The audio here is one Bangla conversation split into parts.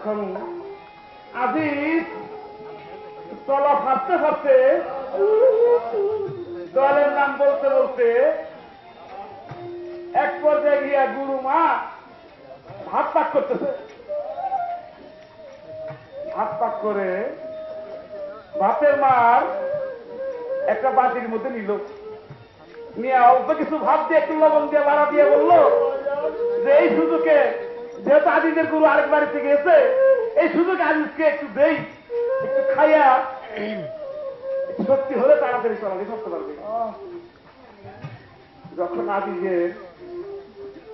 তখন আজিজ তলা ফাঁপতে ফাঁপতে দলের নাম বলতে বলতে এক পর্যায়ে গিয়া গুরু মা ভাত পাক করতেছে। ভাত পাক করে ভাতের মার একটা বাটির মধ্যে নিল। নিয়ে অল্প কিছু ভাত দিয়ে একটু লবণ দিয়ে ভাড়া দিয়ে বলল যে, এই সুযোগে যেহেতু আজিজের গুরু আরেক বাড়ি থেকে এসে এই সুযোগে আজিজকে একটু দেই, একটু খাইয়া সত্যি হলে তাড়াতাড়ি চলাচল করতে পারবে যখন আজিজের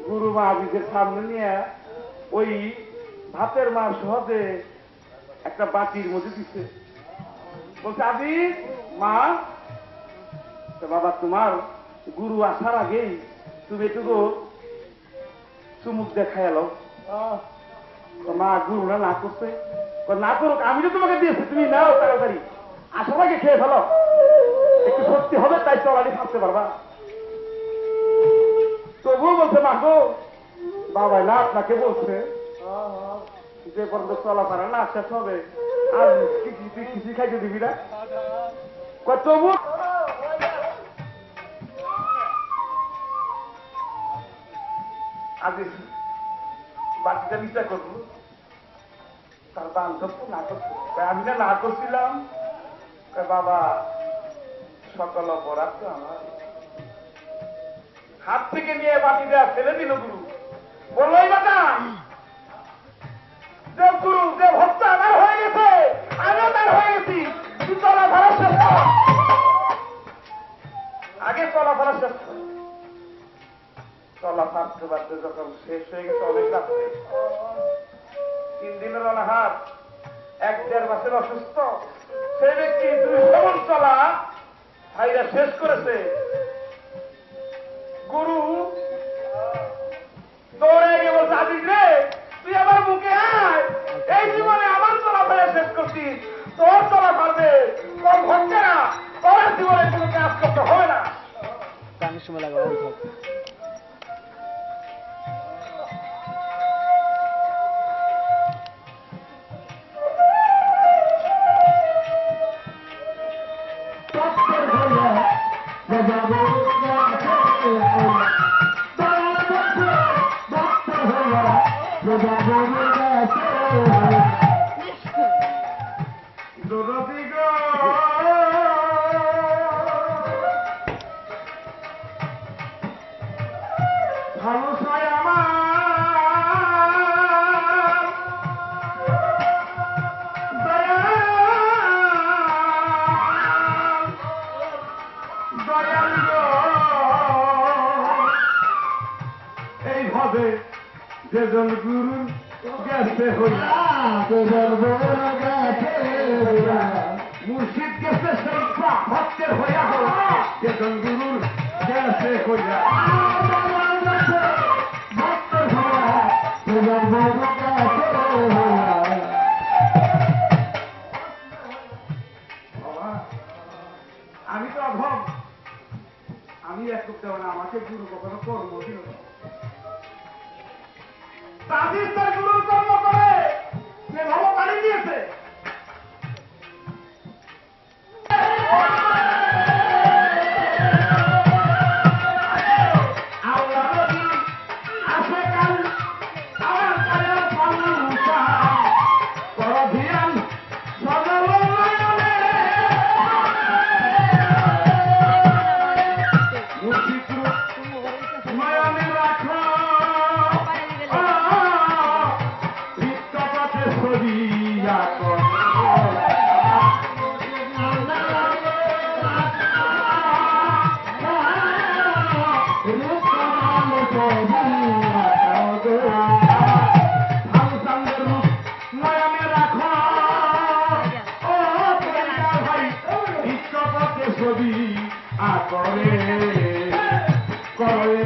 গুরু মা আজিজের সামনে নিয়ে ওই ভাতের মা সহজে একটা বাটির মধ্যে দিচ্ছে বলছে, আজিজ, মা বাবা, তোমার গুরু আসার আগেই তুমি এটুকু চুমুক দেখাই এলো মা গুরুরা না করছে। না করুক, আমি তো তোমাকে দিয়েছি, তুমি নাও তাড়াতাড়ি। আসার আগে খেয়ে ফেলো। একটু সত্যি হবে, তাই চলালি থাকতে পারবা তবুও বলছে, মা গো, বাবা না আপনাকে বলছে, যে পর্যন্ত চলাফেরা না শেষ হবে, আর কিছু খাইতে দিবি না? তবু আজ বাকিটা বিচার করব। তার বান্ধব না করতো আমি না না করছিলাম। বাবা, সকল অপরাধ তো আমার। হাত থেকে নিয়ে বাটি বাটিটা ফেলে দিল গুরু। এই বাটা যে গুরু যে ভক্ত আমার হয়ে গেছে। আমিও তার হয়ে গেছি। তুই চলাফেরা শেষ কর। আগে চলাফেরা শেষ কর। চলা পারতে পারতে যখন শেষ হয়ে গেছে, অনেক তিন দিনের অনাহার, এক দেড় মাসের অসুস্থ। সেই ব্যক্তি দুই সমান চলা, ভাইরা শেষ করেছে। গুরু, দৌড়ে গিয়ে বলছে আজিজ রে, তুই আমার মুখে আয়। এই জীবনে আমার চলাফেরা শেষ করছিস তোর চলা পারবে, তোর ভক্তেরা, তোর জীবনে কোনো কাজ করতে হবে না। সময় লাগবে অল্প যেজন গুরু গেছে হইয়া মুর্শিদ গেছে ভক্তের হইয়া হল যেজন গুরুর গেছে হইয়া আমি তো অভব। আমি এক করতে আমাকে গুরু কখনো কর্ম না। তাদের করে করে।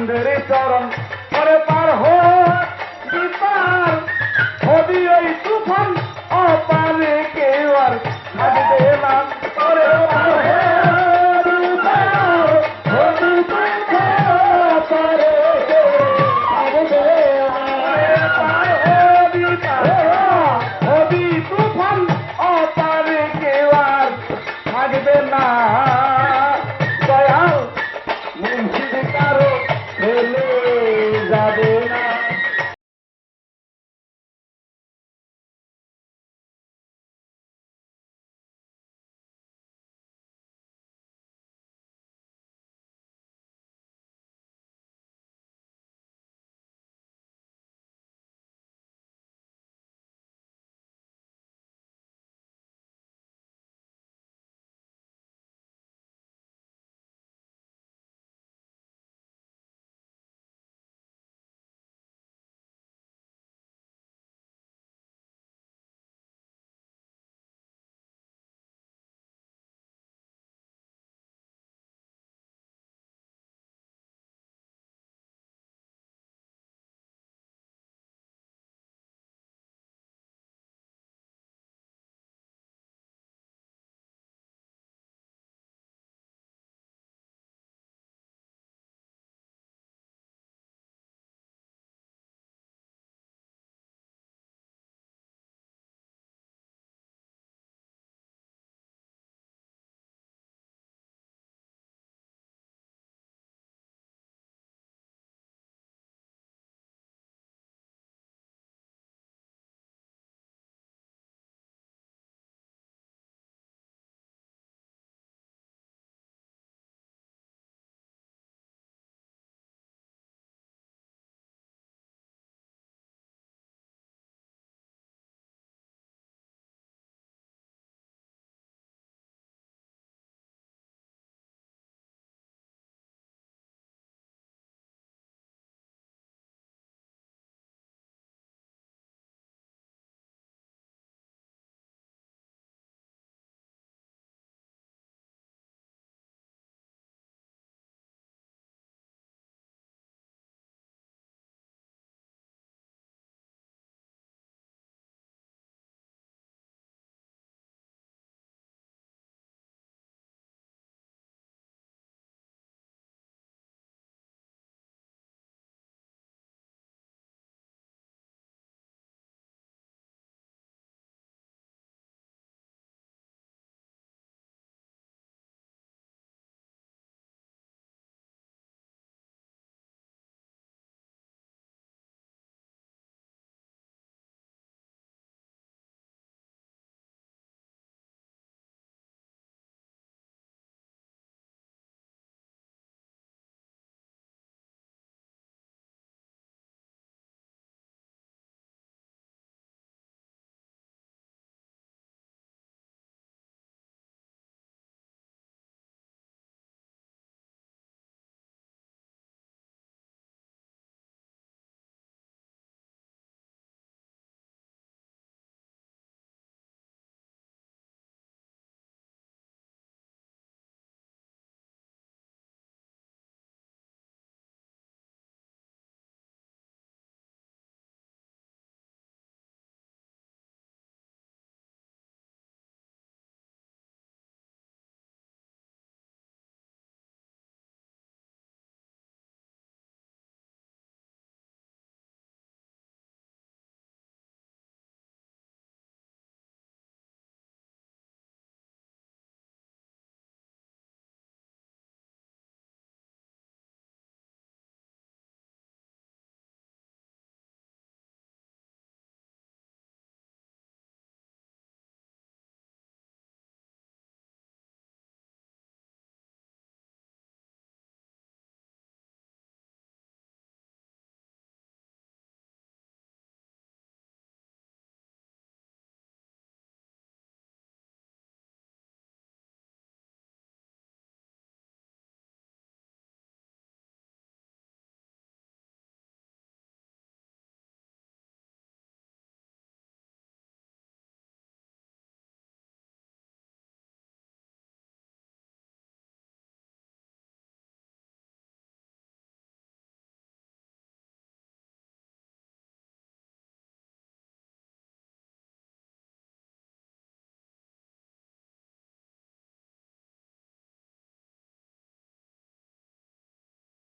রে মন ধর ফালু চান্দের চরণ